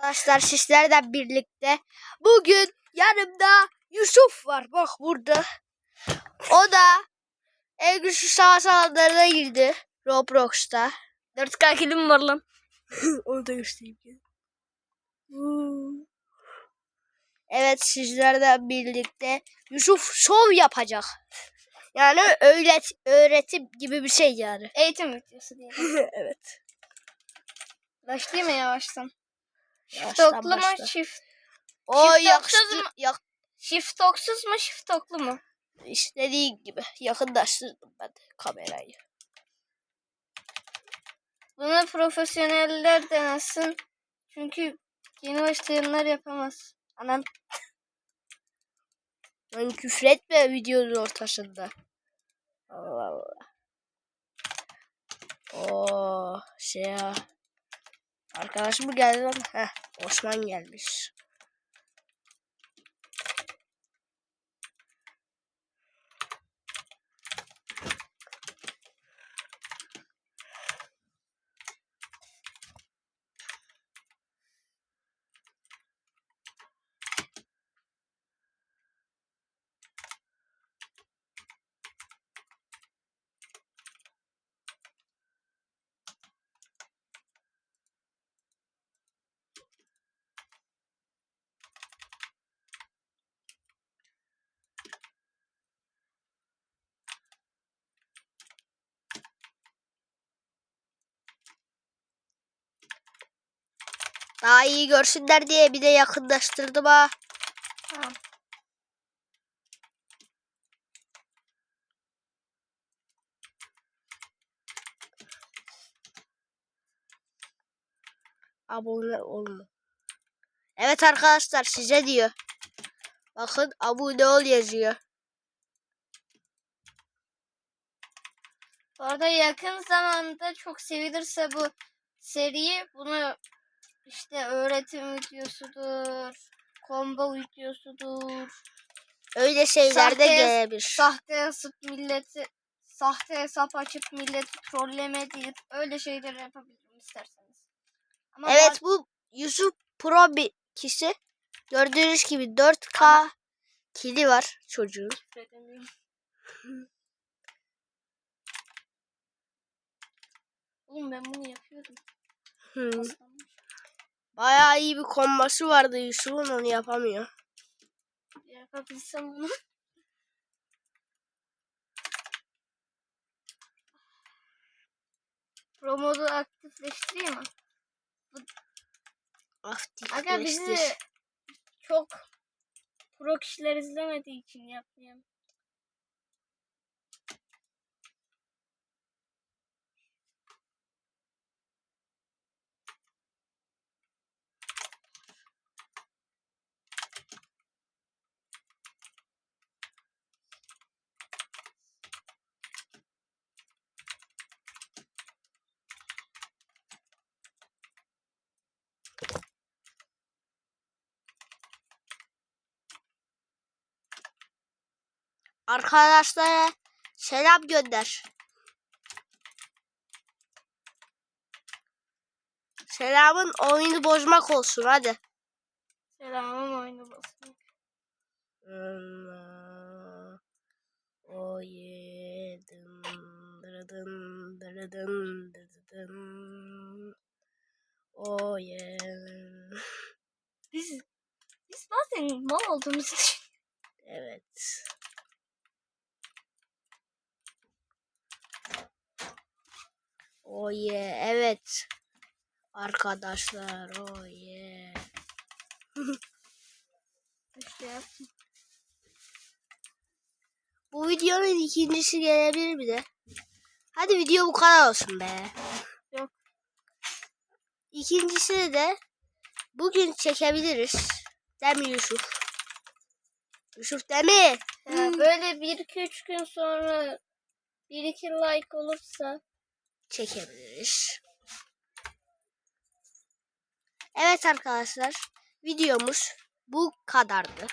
Arkadaşlar sizlerle birlikte bugün yanımda Yusuf var. Bak burada. O da en güçlü savaş alanlarına girdi. Roblox'ta. 4K kilim var lan. Onu da göstereyim. Evet sizlerle birlikte Yusuf şov yapacak. Yani öğret öğretim gibi bir şey yani. Eğitim videosu diye. evet. Başlayayım mı yavaştan? Shift Baştan oklu mu? Shift, O yakıştı. Yak, shift oksuz mu? Shift oklu mu? istediğin gibi yakınlaştırdım ben kamerayı. Bunu profesyoneller denesin. Çünkü yeni başlayanlar yapamaz. Anan Lan küfretme videonun ortasında. Allah Allah. Oo şey ya. Arkadaşım mı geldi lan? Heh, Osman gelmiş. Daha iyi görsünler diye bir de yakınlaştırdım ha. Tamam. Abone olma. Evet arkadaşlar size diyor. Bakın abone ol yazıyor. Bu arada yakın zamanda çok sevilirse bu seri bunu işte öğretim videosudur, combo videosudur, Öyle şeyler de gelebilir. sahte hesap milleti, sahte hesap açıp milleti trolleme deyip öyle şeyler yapabilirim isterseniz. Ama Evet bu Yusuf Pro bir kişi. Gördüğünüz gibi 4K kili var çocuğun. Oğlum ben bunu yapıyordum. Hmm. Bayağı iyi bir kombosu vardı Yusuf'un onu yapamıyor. Yapabilsem bunu. Pro modu aktifleştireyim mi? Aga bizi Aktifleştir. çok pro kişiler izlemediği için yapmıyorum. Arkadaşlara selam gönder. Selamın oyunu bozmak olsun hadi. Selamım oyunu. Allah. O yedim. Dırıdın, dırıdın, dırıdın. O yedim. Biz biz bazen mal olduğumuz için. Evet. O ye, evet. Arkadaşlar, o ye. İşte. Bu videonun ikincisi gelebilir mi de? Hadi video bu kadar olsun be. Yok. İkincisini de bugün çekebiliriz. Değil mi Yusuf? Yusuf değil mi? Ya böyle bir iki üç gün sonra bir iki like olursa Çekebiliriz. Evet arkadaşlar. Videomuz bu kadardı.